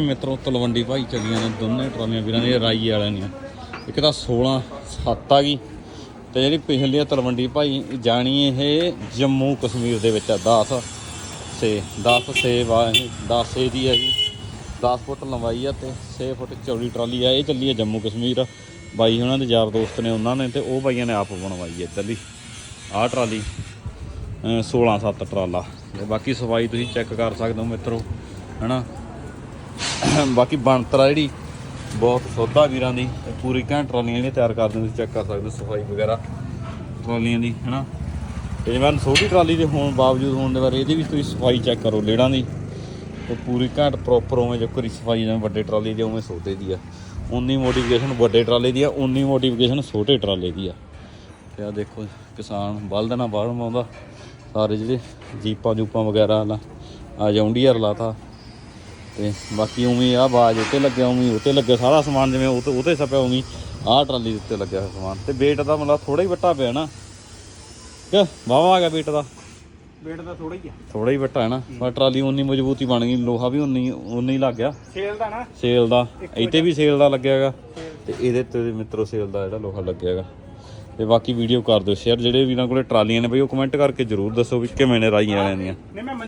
ਮਿੱਤਰੋ, ਤਲਵੰਡੀ ਭਾਈ ਚੱਲੀਆਂ ਨੇ, ਦੋਨੇ ਟਰਾਲੀਆਂ ਵੀਰਾਂ ਦੀਆਂ ਰਾਈ ਵਾਲਿਆਂ ਦੀਆਂ ਇੱਕ ਤਾਂ 16 7 ਆ ਗਈ ਤੇ ਜਿਹੜੀ ਪਿਛਲੀ ਆ ਤਲਵੰਡੀ ਭਾਈ ਜਾਣੀ ਇਹ ਜੰਮੂ ਕਸ਼ਮੀਰ ਦੇ ਵਿੱਚ ਆ 10 ਸੇ 10 ਸੇ ਵਾ, ਇਹ 10 ਸੇ ਦੀ ਹੈਗੀ ਜੀ 10 ਫੁੱਟ ਲੰਬਾਈ ਆ ਤੇ 6 ਫੁੱਟ ਚੌੜੀ ਟਰਾਲੀ ਆ, ਇਹ ਚੱਲੀ ਆ ਜੰਮੂ ਕਸ਼ਮੀਰ। ਬਾਈ ਉਹਨਾਂ ਦੇ ਯਾਰ ਦੋਸਤ ਨੇ ਉਹਨਾਂ ਨੇ ਤੇ ਉਹ ਬਾਈਆਂ ਨੇ ਆਪ ਬਣਵਾਈ ਹੈ ਇੱਧਰਲੀ। ਆਹ ਟਰਾਲੀ 16 7 ਟਰਾਲਾ। ਤੇ ਬਾਕੀ ਸਫ਼ਾਈ ਤੁਸੀਂ ਚੈੱਕ ਕਰ ਸਕਦੇ ਹੋ ਮਿੱਤਰੋ, ਹਨਾ? ਬਾਕੀ ਬਣਤਰ ਆ ਜਿਹੜੀ, ਬਹੁਤ ਸੋਧਾ ਵੀਰਾਂ ਦੀ ਪੂਰੀ ਘੰਟ ਟਰਾਲੀਆਂ ਜਿਹੜੀਆਂ ਤਿਆਰ ਕਰਦੇ ਤੁਸੀਂ ਚੈੱਕ ਕਰ ਸਕਦੇ ਹੋ, ਸਫ਼ਾਈ ਵਗੈਰਾ ਟਰਾਲੀਆਂ ਦੀ, ਹਨਾ? ਤੇ ਜਿਵੇਂ ਛੋਟੀ ਟਰਾਲੀ ਦੇ ਹੋਣ ਬਾਵਜੂਦ ਹੋਣ ਦੇ ਬਾਰੇ, ਇਹਦੀ ਵੀ ਤੁਸੀਂ ਸਫ਼ਾਈ ਚੈੱਕ ਕਰੋ, ਲੇੜਾਂ ਦੀ। ਤੇ ਪੂਰੀ ਘੰਟ ਪ੍ਰੋਪਰ ਉਵੇਂ ਜੋ ਕਰੀ ਸਫ਼ਾਈ ਜਿਵੇਂ ਵੱਡੇ ਟਰਾਲੀ ਦੀ ਉਵੇਂ ਛੋਟੇ ਦੀ ਆ। ਉਨੀ ਮੋਡੀਫਿਕੇਸ਼ਨ ਵੱਡੇ ਟਰਾਲੇ ਦੀ ਆ ਉਨੀ ਮੋਡੀਫਿਕੇਸ਼ਨ ਛੋਟੇ ਟਰਾਲੇ ਦੀ ਆ। ਤੇ ਆ ਦੇਖੋ, ਕਿਸਾਨ ਬਲਦ ਨਾਲ ਬਾਹਰ ਆਉਂਦਾ ਸਾਰੇ ਜਿਹੜੇ ਜੀਪਾਂ ਜੂਪਾਂ ਵਗੈਰਾ ਲਾ ਆ ਜੌਂਡੀਅਰ ਲਾਤਾ ਤੇ ਬਾਕੀ ਉਵੇਂ ਆ ਬਾਜ ਉੱਤੇ ਲੱਗਿਆ ਉਵੇਂ ਉੱਤੇ ਲੱਗਿਆ ਸਾਰਾ ਸਮਾਨ ਜਿਵੇਂ ਉਹ ਤੇ ਸਪਿਆ ਉਵੇਂ ਆਹ ਟਰਾਲੀ ਦੇ ਉੱਤੇ ਲੱਗਿਆ ਹੋਇਆ ਸਮਾਨ। ਤੇ weight ਦਾ ਮਤਲਬ ਥੋੜਾ ਹੀ ਵੱਟਾ ਪਿਆ ਨਾ। ਕਿ ਵਾਵਾ ਆ ਗਿਆ weight ਦਾ। ਵੇਟ ਦਾ ਥੋੜਾ ਹੀ ਆ। ਥੋੜਾ ਹੀ ਵੱਟਾ ਹੈ ਨਾ। ਪਰ ਟਰਾਲੀ ਉਨੀ ਮਜ਼ਬੂਤੀ ਬਣ ਗਈ ਲੋਹਾ ਵੀ ਉਨੀ ਉਨੀ ਹੀ ਲੱਗ ਗਿਆ। ਸੇਲ ਦਾ ਨਾ। ਸੇਲ ਦਾ। ਇੱਥੇ ਵੀ ਸੇਲ ਦਾ ਲੱਗਿਆ ਹੈਗਾ। ਤੇ ਇਹਦੇ ਤੇ ਵੀ ਮਿੱਤਰੋ ਸੇਲ ਦਾ ਜਿਹੜਾ ਲੋਹਾ ਲੱਗਿਆ ਹੈਗਾ। ਤੇ ਬਾਕੀ ਵੀਡੀਓ ਕਰ ਦਿਓ ਸ਼ੇਅਰ ਜਿਹੜੇ ਵੀਰਾਂ ਕੋਲੇ ਟਰਾਲੀਆਂ ਨੇ ਬਈ ਉਹ ਕਮੈਂਟ ਕਰਕੇ ਜਰੂਰ ਦੱਸੋ ਵੀ ਕਿਵੇਂ ਨੇ ਰਾਈਆਂ ਵਾਲਿਆਂ ਦੀਆਂ